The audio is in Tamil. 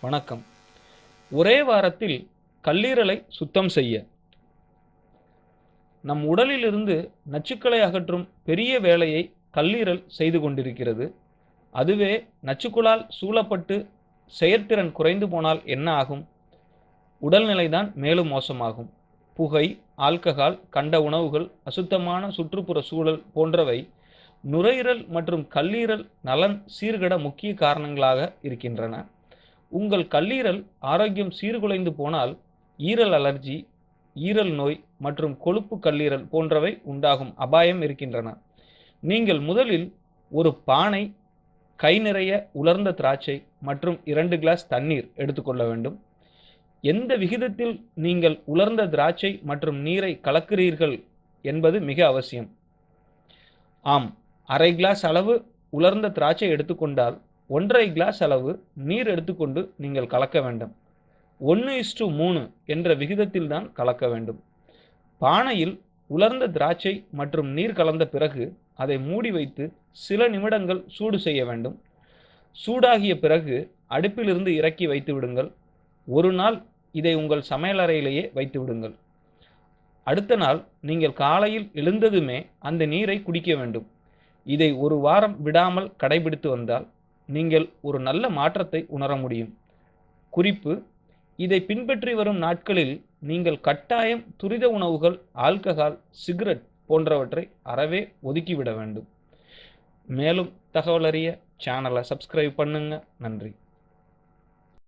வணக்கம். ஒரே வாரத்தில் கல்லீரலை சுத்தம் செய்ய. நம் உடலிலிருந்து நச்சுக்களை அகற்றும் பெரிய வேலையை கல்லீரல் செய்து கொண்டிருக்கிறது. அதுவே நச்சுக்களால் சூழப்பட்டு செயற்திறன் குறைந்து போனால் என்ன ஆகும்? உடல்நிலைதான் மேலும் மோசமாகும். புகை ஆல்கஹால் கண்ட உணவுகள் அசுத்தமான சுற்றுப்புற சூழல் போன்றவை நுரையீரல் மற்றும் கல்லீரல் நலன் சீர்கெட முக்கிய காரணங்களாக இருக்கின்றன. உங்கள் கல்லீரல் ஆரோக்கியம் சீர்குலைந்து போனால் ஈரல் அலர்ஜி ஈரல் நோய் மற்றும் கொழுப்பு கல்லீரல் போன்றவை உண்டாகும் அபாயம் இருக்கின்றன. நீங்கள் முதலில் ஒரு பானை கை நிறைய உலர்ந்த திராட்சை மற்றும் இரண்டு கிளாஸ் தண்ணீர் எடுத்துக்கொள்ள வேண்டும். எந்த விகிதத்தில் நீங்கள் உலர்ந்த திராட்சை மற்றும் நீரை கலக்கிறீர்கள் என்பது மிக அவசியம். ஆம் அரை கிளாஸ் அளவு உலர்ந்த திராட்சை எடுத்துக்கொண்டால் ஒன்றரை கிளாஸ் அளவு நீர் எடுத்துக்கொண்டு நீங்கள் கலக்க வேண்டும். ஒன்று இஸ்டு மூணு என்ற விகிதத்தில் தான் கலக்க வேண்டும். பானையில் உலர்ந்த திராட்சை மற்றும் நீர் கலந்த பிறகு அதை மூடி வைத்து சில நிமிடங்கள் சூடு செய்ய வேண்டும். சூடாகிய பிறகு அடுப்பிலிருந்து இறக்கி வைத்து விடுங்கள். ஒரு நாள் இதை உங்கள் சமையலறையிலேயே வைத்து விடுங்கள். அடுத்த நாள் நீங்கள் காலையில் எழுந்ததுமே அந்த நீரை குடிக்க வேண்டும். இதை ஒரு வாரம் விடாமல் கடைபிடித்து வந்தால் நீங்கள் ஒரு நல்ல மாற்றத்தை உணர முடியும். குறிப்பு இதை பின்பற்றி வரும் நாட்களில் நீங்கள் கட்டாயம் துரித உணவுகள் ஆல்கஹால் சிகரெட் போன்றவற்றை அறவே ஒதுக்கிவிட வேண்டும். மேலும் தகவல் அறிய சேனலை சப்ஸ்கிரைப் பண்ணுங்க. நன்றி.